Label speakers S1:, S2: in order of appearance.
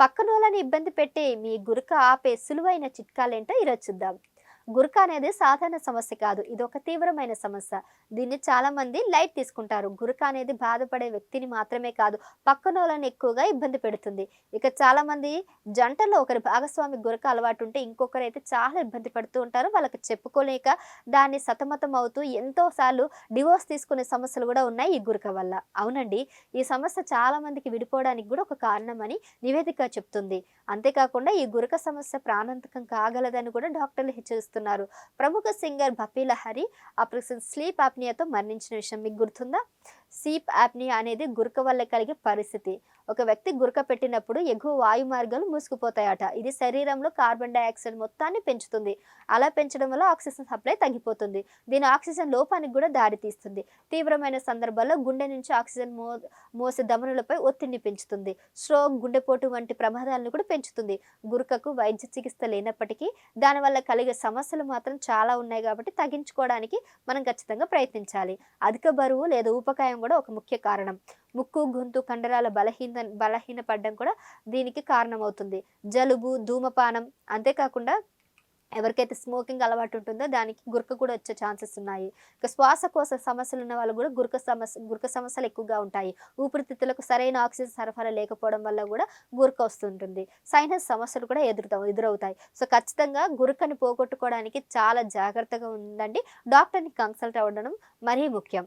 S1: పక్కన వాళ్ళని ఇబ్బంది పెట్టే మీ గురక ఆపే సులువైన చిట్కాలేంటో ఈరోజు చూద్దాం. గుర్కా అనేది సాధారణ సమస్య కాదు. ఇది ఒక తీవ్రమైన సమస్య. దీన్ని చాలా మంది లైట్ తీసుకుంటారు. గురక అనేది బాధపడే వ్యక్తిని మాత్రమే కాదు పక్కన వాళ్ళని ఎక్కువగా ఇబ్బంది పెడుతుంది. ఇక చాలా మంది జంటలో ఒకరి భాగస్వామి గురక అలవాటు ఉంటే ఇంకొకరు అయితే చాలా ఇబ్బంది పడుతూ ఉంటారు. వాళ్ళకి చెప్పుకోలేక దాన్ని సతమతం అవుతూ ఎంతో సార్లు డివోర్స్ తీసుకునే సమస్యలు కూడా ఉన్నాయి ఈ గురక వల్ల. అవునండి ఈ సమస్య చాలా మందికి విడిపోవడానికి కూడా ఒక కారణమని నివేదిక చెప్తుంది. అంతేకాకుండా ఈ గురక సమస్య ప్రాణాంతకం కాగలదని కూడా డాక్టర్లు చేస్తున్నారు. ప్రముఖ singer Bappi Lahiri operation sleep ఆప్నియాతో మరణించిన విషయం మీకు గుర్తుందా? స్లీప్ యాప్నియా అనేది గురక వల్ల కలిగే పరిస్థితి. ఒక వ్యక్తి గురక పెట్టినప్పుడు ఎగువ వాయు మార్గాలు మూసుకుపోతాయట. ఇది శరీరంలో కార్బన్ డైఆక్సైడ్ మొత్తాన్ని పెంచుతుంది. అలా పెంచడం వల్ల ఆక్సిజన్ సప్లై తగ్గిపోతుంది. దీని ఆక్సిజన్ లోపానికి కూడా దారితీస్తుంది తీవ్రమైన సందర్భాల్లో గుండె నుంచి ఆక్సిజన్ మో మోసే ధమనులపై ఒత్తిడిని పెంచుతుంది. స్ట్రోక్ గుండెపోటు వంటి ప్రమాదాలను కూడా పెంచుతుంది. గురకకు వైద్య చికిత్స లేనప్పటికీ దానివల్ల కలిగే సమస్యలు మాత్రం చాలా ఉన్నాయి కాబట్టి తగ్గించుకోవడానికి మనం ఖచ్చితంగా ప్రయత్నించాలి. అధిక బరువు లేదా ఊపకాయం కూడా ఒక ముఖ్య కారణం. ముక్కు గొంతు కండరాల బలహీన బలహీనపడడం కూడా దీనికి కారణమవుతుంది. జలుబు ధూమపానం అంతేకాకుండా ఎవరికైతే స్మోకింగ్ అలవాటు ఉంటుందో దానికి గురక కూడా వచ్చే ఛాన్సెస్ ఉన్నాయి. ఇక శ్వాసకోశ సమస్యలు ఉన్న వాళ్ళు కూడా గురక సమస్య గురక సమస్యలు ఎక్కువగా ఉంటాయి. ఊపిరితిత్తులకు సరైన ఆక్సిజన్ సరఫరా లేకపోవడం వల్ల కూడా గురక వస్తుంటుంది. సైనస్ సమస్యలు కూడా ఎదురుతా ఎదురవుతాయి. సో ఖచ్చితంగా గురకని పోగొట్టుకోవడానికి చాలా జాగ్రత్తగా ఉందండి డాక్టర్ని కన్సల్ట్ అవ్వడం మరీ ముఖ్యం.